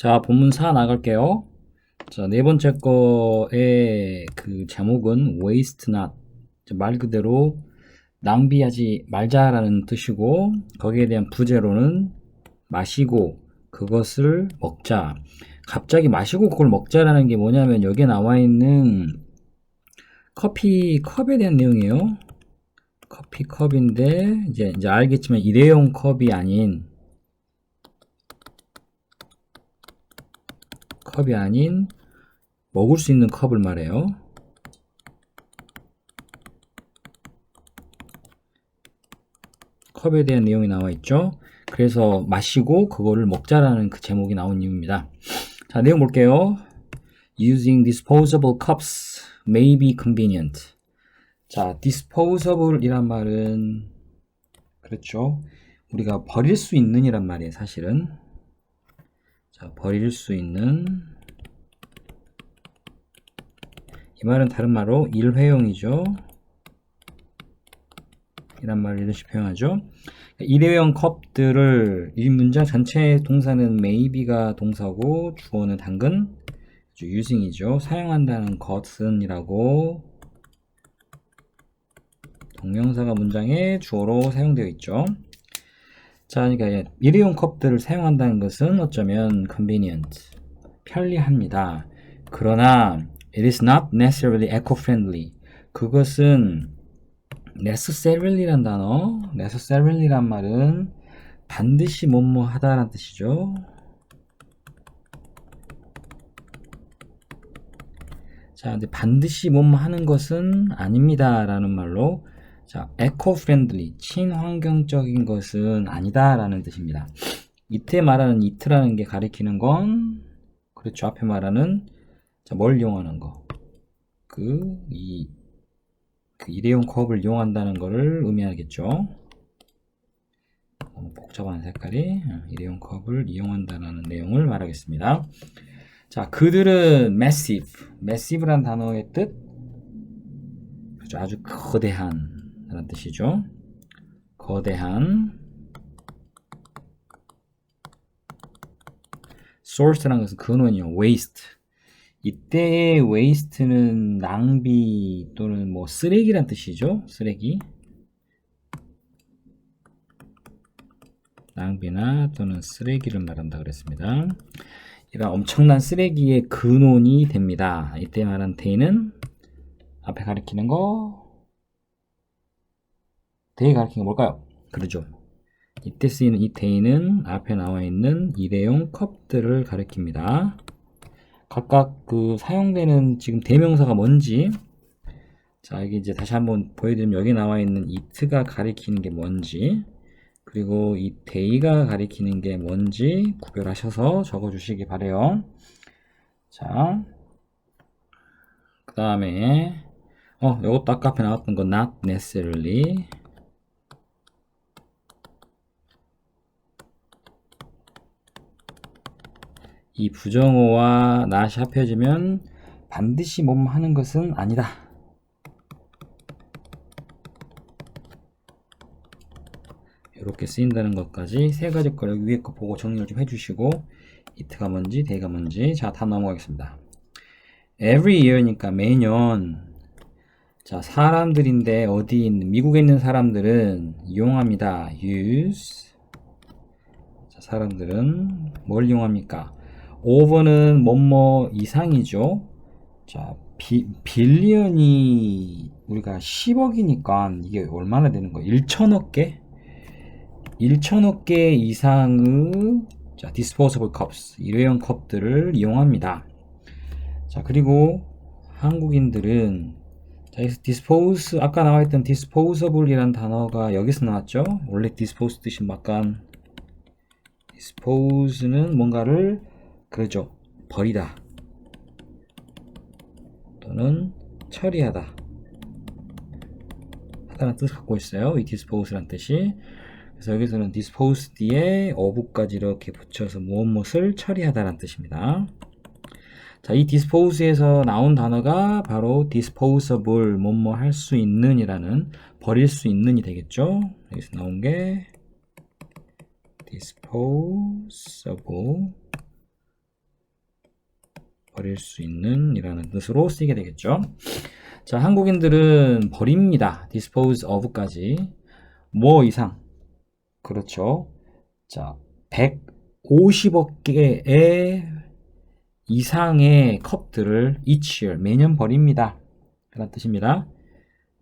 자, 본문 4 나갈게요. 자, 네 번째 거의 그 제목은 waste not. 말 그대로 낭비하지 말자라는 뜻이고, 거기에 대한 부제로는 마시고 그것을 먹자. 갑자기 마시고 그걸 먹자라는 게 뭐냐면 여기에 나와 있는 커피 컵에 대한 내용이에요. 커피 컵인데 이제 이제 알겠지만 일회용 컵이 아닌 컵이 아닌 먹을 수 있는 컵을 말해요. 컵에 대한 내용이 나와 있죠. 그래서 마시고 그거를 먹자라는 그 제목이 나온 이유입니다. 자, 내용 볼게요. Using disposable cups may be convenient. 자, disposable 이란 말은 그렇죠. 우리가 버릴 수 있는 이란 말이에요, 사실은. 자, 버릴 수 있는 이 말은 다른 말로 일회용이죠. 이란 말을 이런 식으로 표현하죠. 일회용 컵들을 이 문장 전체 동사는 maybe가 동사고 주어는 당근 using이죠. 사용한다는 것은 이라고 동명사가 문장에 주어로 사용되어 있죠. 자, 그러니까 일회용 컵들을 사용한다는 것은 어쩌면 convenient, 편리합니다. 그러나 it is not necessarily eco-friendly. 그것은 necessarily란 단어, necessarily란 말은 반드시 뭐뭐 하다라는 뜻이죠. 자, 근데 반드시 뭐뭐 하는 것은 아닙니다라는 말로 자, eco-friendly, 친환경적인 것은 아니다라는 뜻입니다. 이때 말하는 이트라는 게 가리키는 건 그렇죠. 앞에 말하는 자, 뭘 이용하는 거. 그, 이, 그 일회용 컵을 이용한다는 것을 의미하겠죠. 너무 복잡한 색깔이 어, 일회용 컵을 이용한다는 내용을 말하겠습니다. 자, 그들은 massive, massive란 단어의 뜻, 그렇죠. 아주 거대한 라는 뜻이죠. 거대한 source라는 것은 근원이요. waste. 이때의 waste는 낭비 또는 뭐 쓰레기란 뜻이죠. 쓰레기. 낭비나 또는 쓰레기를 말한다 그랬습니다. 이런 엄청난 쓰레기의 근원이 됩니다. 이때 말한 데이는 앞에 가리키는 거 데이 가리키는 게 뭘까요? 그러죠. 이때 쓰이는 이 데이는 앞에 나와 있는 일회용 컵들을 가리킵니다. 각각 그 사용되는 지금 대명사가 뭔지 자 여기 이제 다시 한번 보여드리면 여기 나와 있는 it가 가리키는 게 뭔지 그리고 이 day가 가리키는 게 뭔지 구별하셔서 적어 주시기 바래요 자 그 다음에 어 요것도 아까 앞에 나왔던 거 not necessarily 이 부정어와 not이 합해지면 반드시 몸 하는 것은 아니다. 이렇게 쓰인다는 것까지 세 가지 걸 위에 거 보고 정리를 좀 해주시고 이트가 뭔지 데이가 뭔지 자다 넘어가겠습니다. Every year니까 매년 자 사람들인데 어디 있는 미국에 있는 사람들은 이용합니다. use 자 사람들은 뭘 이용합니까? 오버는 뭐뭐 이상이죠. 자, 비, 빌리언이 우리가 10억이니까 이게 얼마나 되는 거예요? 1천억 개? 1천억 개 이상의 자, disposable cups, 일회용 컵들을 이용합니다. 자, 그리고 한국인들은 자, 여기서 dispose, 아까 나와 있던 disposable이라는 단어가 여기서 나왔죠? 원래 dispose 뜻이 약간 dispose는 뭔가를 그러죠. 버리다. 또는 처리하다. 하다는 뜻을 갖고 있어요. 이 dispose란 뜻이. 그래서 여기서는 dispose 뒤에 어부까지 이렇게 붙여서 무엇 무엇을 처리하다라는 뜻입니다. 자, 이 dispose에서 나온 단어가 바로 disposable, 뭐뭐 할 수 있는 이라는 버릴 수 있는 이 되겠죠. 여기서 나온 게 disposable 버릴 수 있는 이라는 뜻으로 쓰이게 되겠죠. 자, 한국인들은 버립니다. dispose of까지. 뭐 이상. 그렇죠. 자, 150억 개의 이상의 컵들을 each year, 매년 버립니다. 그런 뜻입니다.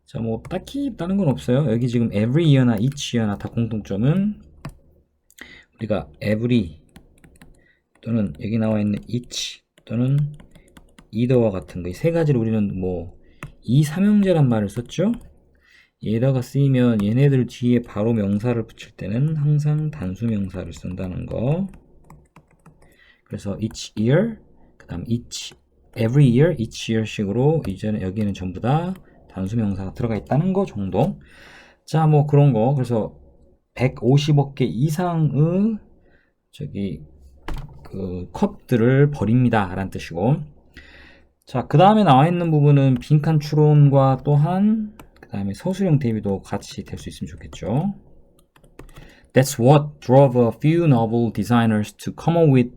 자, 뭐, 딱히 다른 건 없어요. 여기 지금 every year나 each year나 다 공통점은 우리가 every 또는 여기 나와 있는 each 또는 either와 같은 거 이 세 가지를 우리는 뭐 이 삼형제란 말을 썼죠. 얘다가 쓰이면 얘네들 뒤에 바로 명사를 붙일 때는 항상 단수 명사를 쓴다는 거. 그래서 each year, 그다음 each every year, each year 식으로 이제는 여기는 전부 다 단수 명사가 들어가 있다는 거 정도. 자, 뭐 그런 거. 그래서 150억 개 이상의 저기 그 컵들을 버립니다. 라는 뜻이고. 자, 그 다음에 나와 있는 부분은 빈칸 추론과 또한 그 다음에 서술형 대비도 같이 될 수 있으면 좋겠죠. That's what drove a few novel designers to come up with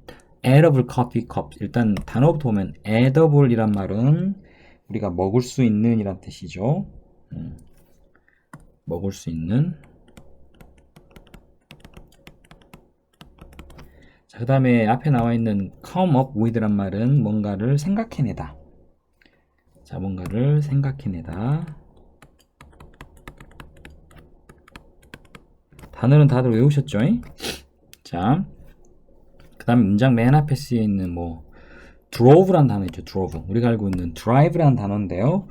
edible coffee cups. 일단 단어부터 보면 edible이란 말은 우리가 먹을 수 있는 이란 뜻이죠. 음, 먹을 수 있는 자, 그 다음에 앞에 나와 있는 come up with란 말은 뭔가를 생각해내다. 자, 뭔가를 생각해내다. 단어는 다들 외우셨죠? 자, 그 다음에 문장 맨 앞에 쓰여 있는 뭐 drove란 단어 있죠. drove. 우리가 알고 있는 drive란 단어인데요.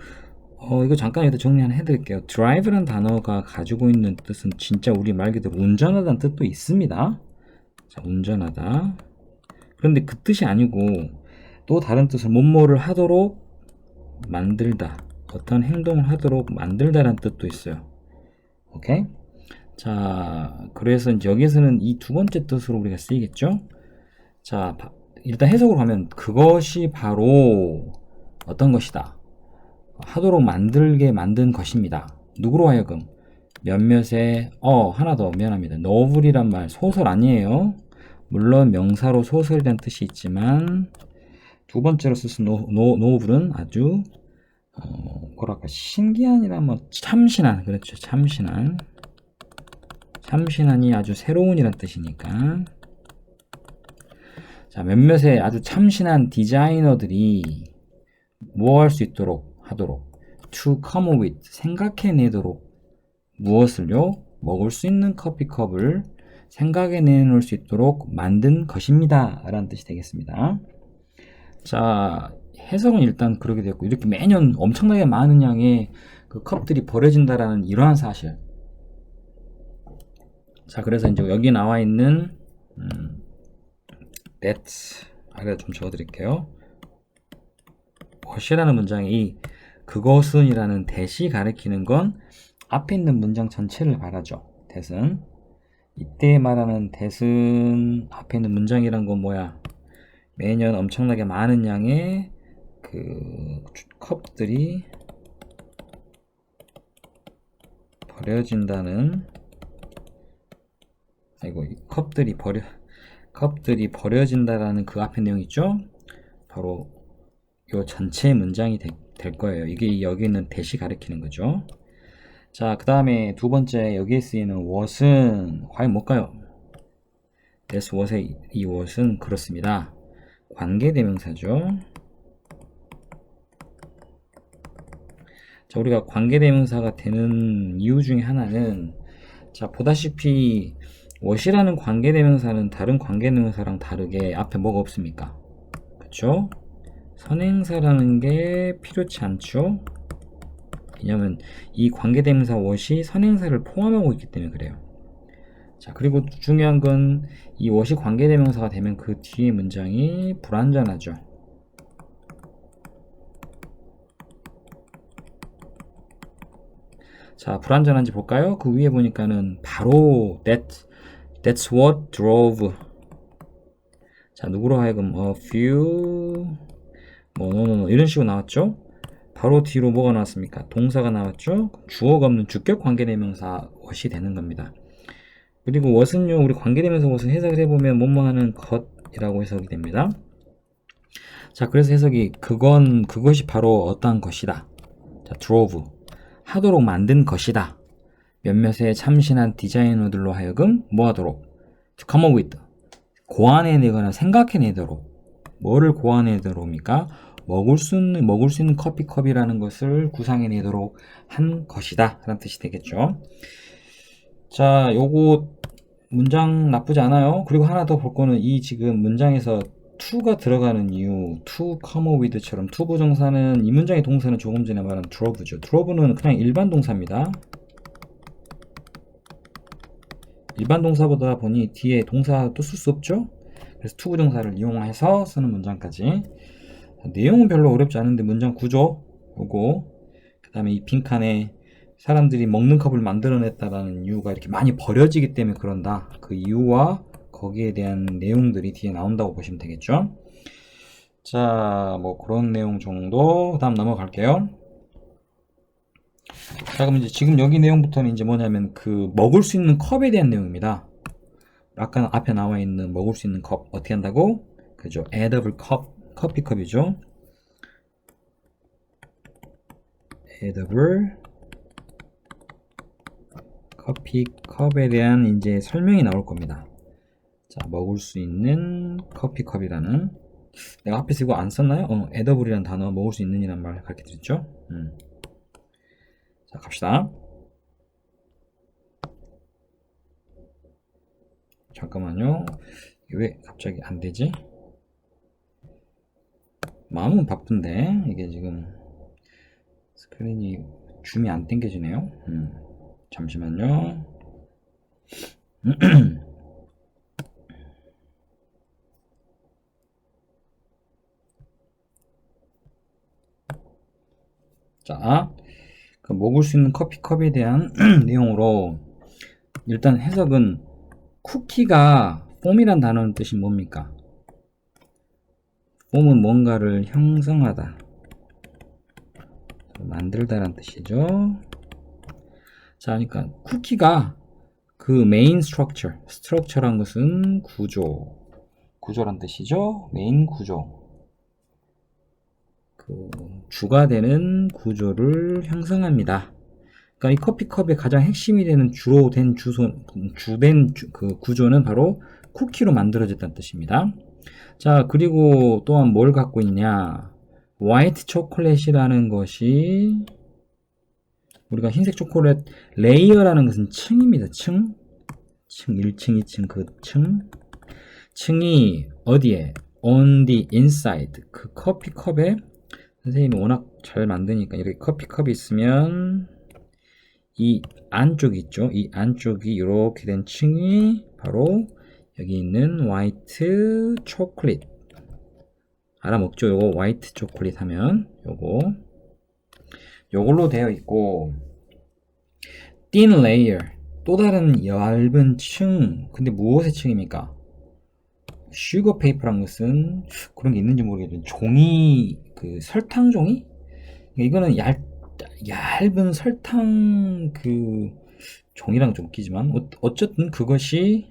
어, 이거 잠깐 여기다 정리 하나 해드릴게요. drive란 단어가 가지고 있는 뜻은 진짜 우리 말 그대로 운전하다는 뜻도 있습니다. 자, 운전하다. 그런데 그 뜻이 아니고 또 다른 뜻은 뭐뭐를 하도록 만들다. 어떤 행동을 하도록 만들다라는 뜻도 있어요. 오케이? 자, 그래서 이제 여기서는 이 두 번째 뜻으로 우리가 쓰이겠죠? 자, 바- 일단 해석으로 가면 그것이 바로 어떤 것이다. 하도록 만들게 만든 것입니다. 누구로 하여금 몇몇의 어 하나 더 미안합니다. 노블이란 말 소설 아니에요. 물론 명사로 소설이라는 뜻이 있지만 두 번째로 쓰신 노, 노, 노블은 아주 어, 뭐랄까 신기한이란 뭐 참신한 그렇죠 참신한 참신한이 아주 새로운이란 뜻이니까 자 몇몇의 아주 참신한 디자이너들이 뭐 할 수 있도록 하도록 to come with 생각해내도록 무엇을요? 먹을 수 있는 커피컵을 생각해내놓을 수 있도록 만든 것입니다. 라는 뜻이 되겠습니다. 자, 해석은 일단 그렇게 됐고, 이렇게 매년 엄청나게 많은 양의 그 컵들이 버려진다라는 이러한 사실. 자, 그래서 이제 여기 나와 있는, 음, that, 아래 좀 적어 드릴게요. what이라는 문장에 이 그것은이라는 대시 가리키는 건 앞에 있는 문장 전체를 말하죠. 대은 이때 말하는 대은 앞에 있는 문장이란 건 뭐야? 매년 엄청나게 많은 양의 그 컵들이 버려진다는 아이고 이 컵들이 버려 컵들이 버려진다라는 그 앞에 내용 있죠? 바로 요 전체 문장이 되- 될 거예요. 이게 여기 있는 대시 가리키는 거죠. 자, 그 다음에 두 번째 여기에 쓰이는 what은 과연 뭘까요? this what의 이 what은 그렇습니다. 관계대명사죠. 자, 우리가 관계대명사가 되는 이유 중에 하나는 자, 보다시피 what이라는 관계대명사는 다른 관계대명사랑 다르게 앞에 뭐가 없습니까? 그쵸? 선행사라는 게 필요치 않죠? 왜냐면 이 관계대명사 what이 선행사를 포함하고 있기 때문에 그래요. 자, 그리고 중요한 건이 what이 관계대명사가 되면 그 뒤에 문장이 불완전하죠. 자, 불완전한지 볼까요? 그 위에 보니까는 바로 that, that's what drove. 자, 누구로 하여금 a few, 뭐, no, no, no, 이런 식으로 나왔죠? 바로 뒤로 뭐가 나왔습니까? 동사가 나왔죠? 주어가 없는 주격 관계대명사 what이 되는 겁니다. 그리고 what은요, 우리 관계대명사 what은 해석을 해보면 뭐뭐 하는 것이라고 해석이 됩니다. 자, 그래서 해석이 그건 그것이 바로 어떠한 것이다. 자, drove 하도록 만든 것이다. 몇몇의 참신한 디자이너들로 하여금 뭐 하도록 to come up with 고안해내거나 생각해내도록 뭐를 고안해내도록입니까? 먹을 수 있는 먹을 수 있는 커피컵이라는 것을 구상해내도록 한 것이다 라는 뜻이 되겠죠. 자, 요거 문장 나쁘지 않아요. 그리고 하나 더 볼 거는 이 지금 문장에서 to가 들어가는 이유, to come with처럼 to 부정사는 이 문장의 동사는 조금 전에 말한 drove죠. drove는 그냥 일반 동사입니다. 일반 동사보다 보니 뒤에 동사도 쓸 수 없죠. 그래서 to 부정사를 이용해서 쓰는 문장까지. 내용은 별로 어렵지 않은데 문장 구조 요거 그 다음에 이 빈칸에 사람들이 먹는 컵을 만들어냈다라는 이유가 이렇게 많이 버려지기 때문에 그런다. 그 이유와 거기에 대한 내용들이 뒤에 나온다고 보시면 되겠죠. 자, 뭐 그런 내용 정도. 다음 넘어갈게요. 자, 그럼 이제 지금 여기 내용부터는 이제 뭐냐면 그 먹을 수 있는 컵에 대한 내용입니다. 아까 앞에 나와 있는 먹을 수 있는 컵 어떻게 한다고? 그죠? edible 컵, 커피컵이죠. edible 커피컵에 대한 이제 설명이 나올 겁니다. 자, 먹을 수 있는 커피컵이라는 내가 앞에서 이거 안 썼나요? 어, edible이라는 단어 먹을 수 있는 이란 말 가르쳐 드렸죠? 음. 자, 갑시다. 잠깐만요. 왜 갑자기 안 되지? 마음은 바쁜데 이게 지금 스크린이 줌이 안 당겨지네요. 음. 잠시만요. 자, 그 먹을 수 있는 커피컵에 대한 내용으로 일단 해석은 쿠키가 폼이란 단어는 뜻이 뭡니까? 폼은 뭔가를 형성하다, 만들다란 뜻이죠. 자, 그러니까 쿠키가 그 메인 스트럭처, 스트럭처란 것은 구조, 구조란 뜻이죠. 메인 구조. 그 주가 되는 구조를 형성합니다. 그러니까 이 커피컵의 가장 핵심이 되는 주로 된 주소, 주된 주, 그 구조는 바로 쿠키로 만들어졌다는 뜻입니다. 자, 그리고 또한 뭘 갖고 있냐? 화이트 초콜릿이라는 것이 우리가 흰색 초콜릿 레이어라는 것은 층입니다. 층. 층 1층, 2층 그 층. 층이 어디에? on the inside. 그 커피 컵에 선생님이 워낙 잘 만드니까 이렇게 커피 컵이 있으면 이 안쪽이 있죠. 이 안쪽이 이렇게 된 층이 바로 여기 있는 화이트 초콜릿. 알아먹죠? 요거 화이트 초콜릿 하면 요거 요걸로 되어 있고 thin layer 또 다른 얇은 층 근데 무엇의 층입니까? 슈거 페이퍼란 것은 그런 게 있는지 모르겠는데 종이 그 설탕 종이 이거는 얇 얇은 설탕 그 종이랑 좀 웃기지만 어- 어쨌든 그것이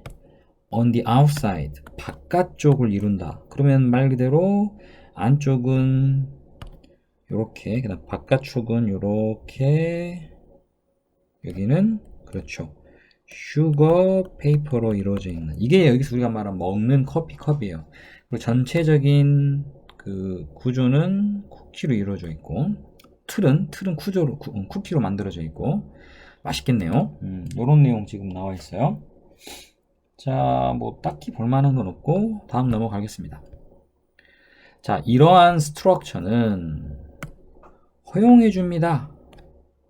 on the outside 바깥쪽을 이룬다. 그러면 말 그대로 안쪽은 요렇게 그다음 바깥쪽은 요렇게 여기는 그렇죠. 슈거 페이퍼로 이루어져 있는. 이게 여기서 우리가 말한 먹는 커피 컵이에요. 그리고 전체적인 그 구조는 쿠키로 이루어져 있고 틀은 틀은 쿠조로 쿠, 쿠키로 만들어져 있고. 맛있겠네요. 음, 요런 내용 지금 나와 있어요 자 뭐 딱히 볼만한 건 없고 다음 넘어가겠습니다 자 이러한 스트럭처는 허용해 줍니다.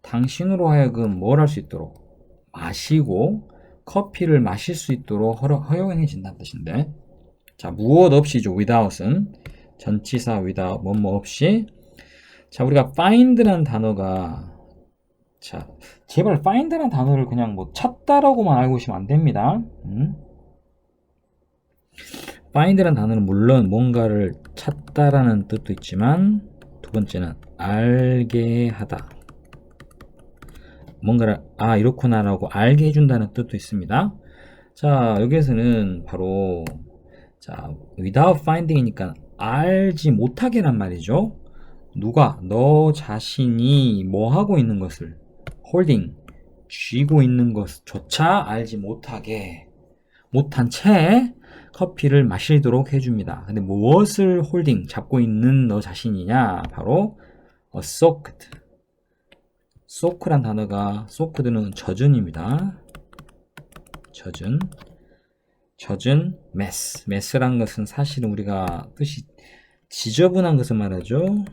당신으로 하여금 뭘 할 수 있도록 마시고 커피를 마실 수 있도록 허- 허용해 준다는 뜻인데 자 무엇 없이죠 without은 전치사 without 뭐뭐 없이 자 우리가 find라는 단어가 자 제발 find라는 단어를 그냥 뭐 찾다라고만 알고 있으면 안 됩니다. 음? find라는 단어는 물론 뭔가를 찾다라는 뜻도 있지만 두 번째는 알게 하다. 뭔가를 아 이렇구나라고 알게 해준다는 뜻도 있습니다. 자 여기에서는 바로 자 without finding이니까 알지 못하게란 말이죠. 누가 너 자신이 뭐 하고 있는 것을 홀딩 쥐고 있는 것조차 알지 못하게 못한 채 커피를 마시도록 해줍니다. 근데 무엇을 홀딩 잡고 있는 너 자신이냐? 바로 a soaked. soak란 단어가 soaked는 젖은입니다. 젖은 젖은 mess. mess란 것은 사실은 우리가 뜻이 지저분한 것을 말하죠.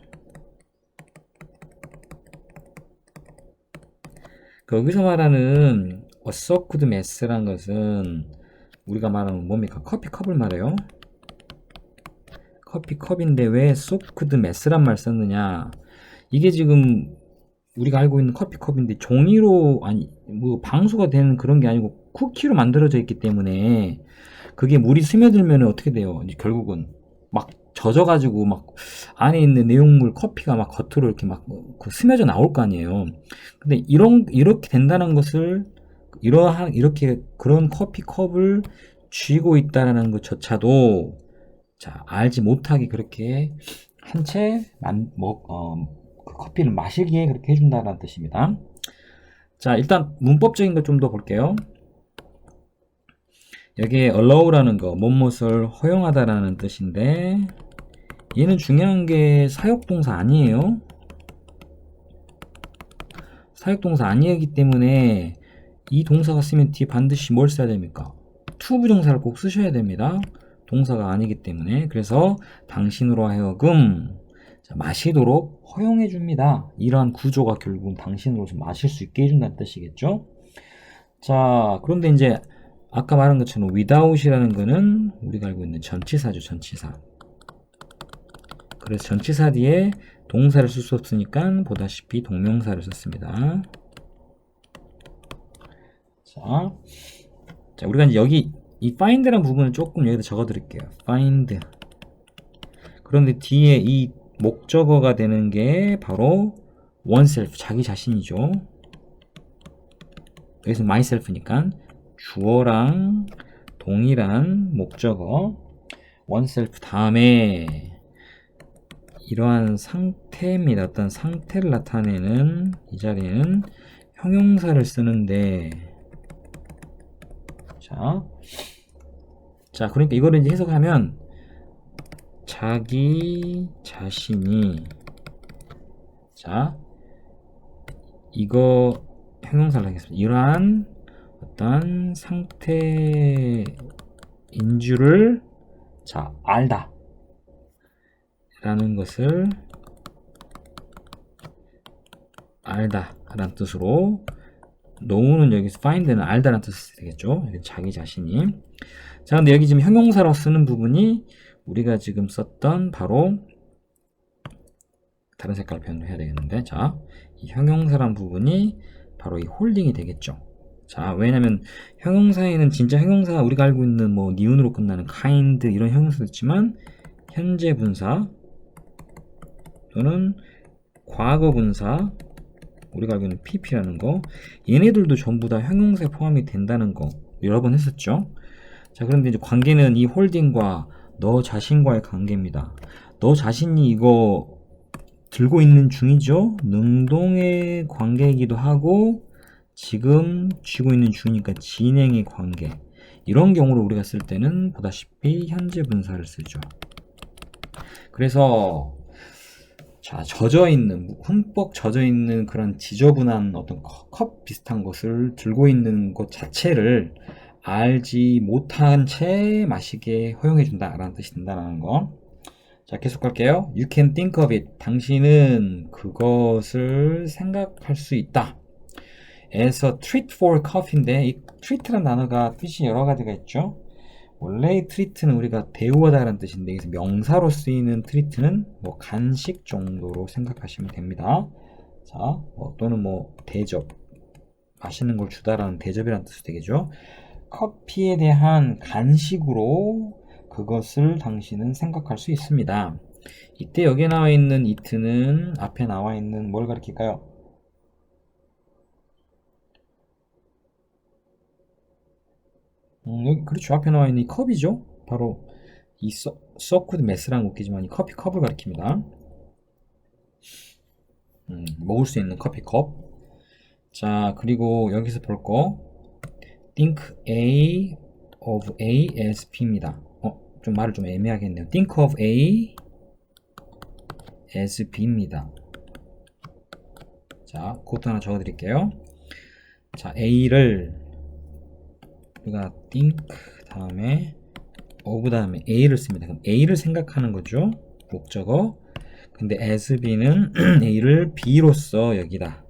그 여기서 말하는 a soaked mess란 것은 우리가 말하는 뭡니까? 커피 컵을 말해요. 커피 컵인데 왜 soaked mess란 말 썼느냐? 이게 지금 우리가 알고 있는 커피 컵인데 종이로 아니 뭐 방수가 되는 그런 게 아니고 쿠키로 만들어져 있기 때문에 그게 물이 스며들면 어떻게 돼요? 결국은 막 젖어가지고 막 안에 있는 내용물 커피가 막 겉으로 이렇게 막그 스며져 나올 거 아니에요. 근데 이런 이렇게 된다는 것을 이러한 이렇게 그런 커피 컵을 쥐고 있다라는 것조차도 자 알지 못하게 그렇게 한채뭐 어, 그 커피를 마시기에 그렇게 해준다는 뜻입니다. 자 일단 문법적인 것 좀 더 볼게요. 여기에 allow라는 거, 무엇을 허용하다라는 뜻인데 얘는 중요한 게 사역동사 아니에요. 사역동사 아니기 때문에 이 동사가 쓰면 뒤에 반드시 뭘 써야 됩니까? to 부정사를 꼭 쓰셔야 됩니다. 동사가 아니기 때문에 그래서 당신으로 하여금 자, 마시도록 허용해 줍니다. 이러한 구조가 결국은 당신으로 좀 마실 수 있게 해준다는 뜻이겠죠. 자 그런데 이제 아까 말한 것처럼 without이라는 거는 우리가 알고 있는 전치사죠 전치사 그래서 전치사 뒤에 동사를 쓸 수 없으니까 보다시피 동명사를 썼습니다. 자, 자 우리가 이제 여기 이 find라는 부분을 조금 여기다 적어 드릴게요. find. 그런데 뒤에 이 목적어가 되는 게 바로 oneself, 자기 자신이죠. 여기서 myself니까 주어랑 동일한 목적어 oneself 다음에 이러한 상태입니다. 어떤 상태를 나타내는 이 자리에는 형용사를 쓰는데 자, 자 그러니까 이거를 이제 해석하면 자기 자신이 자 이거 형용사를 하겠습니다. 이러한 어떤 상태인 줄을 자 알다 라는 것을 알다 라는 뜻으로 know는 여기서 find는 알다 라는 뜻이 되겠죠. 자기 자신이. 자 근데 여기 지금 형용사로 쓰는 부분이 우리가 지금 썼던 바로 다른 색깔 표현을 해야 되겠는데 자 이 형용사란 부분이 바로 이 홀딩이 되겠죠. 자, 왜냐면 형용사에는 진짜 형용사 우리가 알고 있는 뭐 니은으로 끝나는 kind 이런 형용사도 있지만 현재 분사 또는 과거 분사 우리가 알고 있는 pp라는 거 얘네들도 전부 다 형용사에 포함이 된다는 거 여러 번 했었죠. 자, 그런데 이제 관계는 이 홀딩과 너 자신과의 관계입니다. 너 자신이 이거 들고 있는 중이죠. 능동의 관계이기도 하고 지금 쥐고 있는 중이니까 진행의 관계 이런 경우를 우리가 쓸 때는 보다시피 현재 분사를 쓰죠. 그래서 자 젖어 있는 흠뻑 젖어 있는 그런 지저분한 어떤 컵 비슷한 것을 들고 있는 것 자체를 알지 못한 채 마시게 허용해 준다 라는 뜻이 된다는 거. 자 계속 갈게요. You can think of it. 당신은 그것을 생각할 수 있다. 에서 treat for coffee인데 이 treat라는 단어가 뜻이 여러 가지가 있죠. 원래 이 treat는 우리가 대우하다라는 뜻인데 여기서 명사로 쓰이는 treat는 뭐 간식 정도로 생각하시면 됩니다. 자, 뭐 또는 뭐 대접 맛있는 걸 주다라는 대접이라는 뜻이 되겠죠. 커피에 대한 간식으로 그것을 당신은 생각할 수 있습니다. 이때 여기에 나와 있는 it는 앞에 나와 있는 뭘 가리킬까요? 음, 여기 그렇죠 앞에 나와 있는 이 컵이죠 바로 이 소, 소쿠드 메스랑 웃기지만 이 커피 컵을 가리킵니다. 음, 먹을 수 있는 커피 컵. 자, 그리고 여기서 볼 거. think A of A as B입니다. 어, 좀 말을 좀 애매하게 했네요. think of A as B입니다. 자, 그것도 하나 적어 드릴게요. 자, A를 우리가 think 다음에 of 다음에 A를 씁니다. 그럼 A를 생각하는 거죠. 목적어. 근데 as B는 A를 B로서 여기다.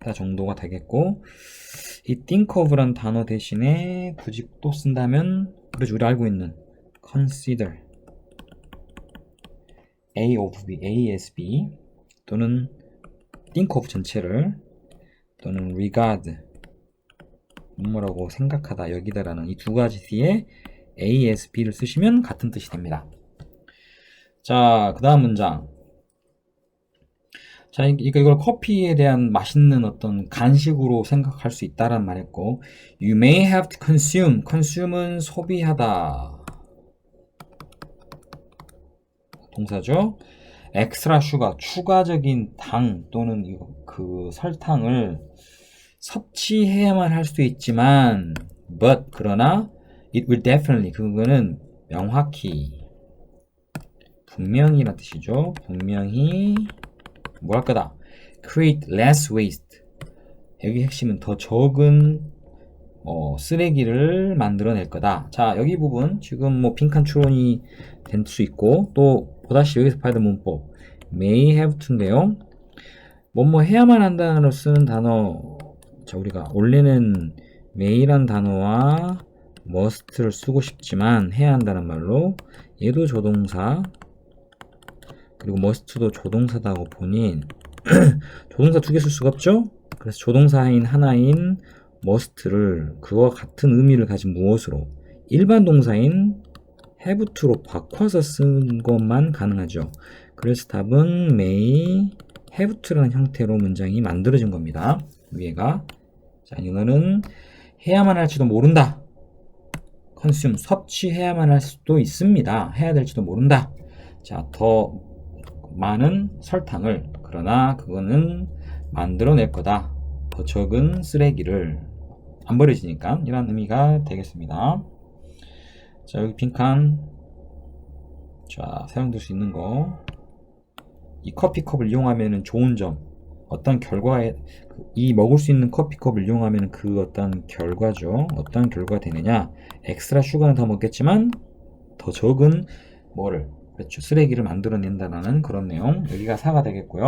다 정도가 되겠고 이 think of란 단어 대신에 굳이 또 쓴다면 그래서 우리 알고 있는 consider A of B, A as B 또는 think of 전체를 또는 regard 뭐라고 생각하다 여기다라는 이 두 가지 뒤에 A as B를 쓰시면 같은 뜻이 됩니다. 자, 그 다음 문장. 자, 이걸 커피에 대한 맛있는 어떤 간식으로 생각할 수 있다란 말했고, you may have to consume. consume은 소비하다. 동사죠. 엑스트라 슈가 추가적인 당 또는 그 설탕을 섭취해야만 할 수도 있지만, but 그러나 it will definitely 그거는 명확히 분명히란 뜻이죠. 분명히 뭐 할 거다? create less waste. 여기 핵심은 더 적은 어, 쓰레기를 만들어낼 거다. 자, 여기 부분 지금 뭐 빈칸 추론이 될 수 있고 또 보다시 여기서 봐야 될 문법 may have to인데요. 뭐 뭐 해야만 한다로 쓰는 단어 자, 우리가 원래는 may란 단어와 must를 쓰고 싶지만 해야 한다는 말로 얘도 조동사 그리고 must도 조동사다고 보니 조동사 두 개 쓸 수가 없죠? 그래서 조동사인 하나인 must를 그와 같은 의미를 가진 무엇으로 일반 동사인 have to로 바꿔서 쓴 것만 가능하죠. 그래서 답은 may have to라는 형태로 문장이 만들어진 겁니다. 위에가 자 이거는 해야만 할지도 모른다. consume 섭취해야만 할 수도 있습니다. 해야 될지도 모른다. 자, 더 많은 설탕을 그러나 그거는 만들어낼 거다. 더 적은 쓰레기를 안 버려지니까 이런 의미가 되겠습니다. 자, 여기 빈칸 자, 사용될 수 있는 거. 이 커피컵을 이용하면 좋은 점, 어떤 결과에 이 먹을 수 있는 커피컵을 이용하면 그 어떤 결과죠. 어떤 결과가 되느냐? 엑스트라 슈가는 더 먹겠지만 더 적은 뭐를 그렇죠 쓰레기를 만들어낸다는 그런 내용 여기가 4가 되겠고요.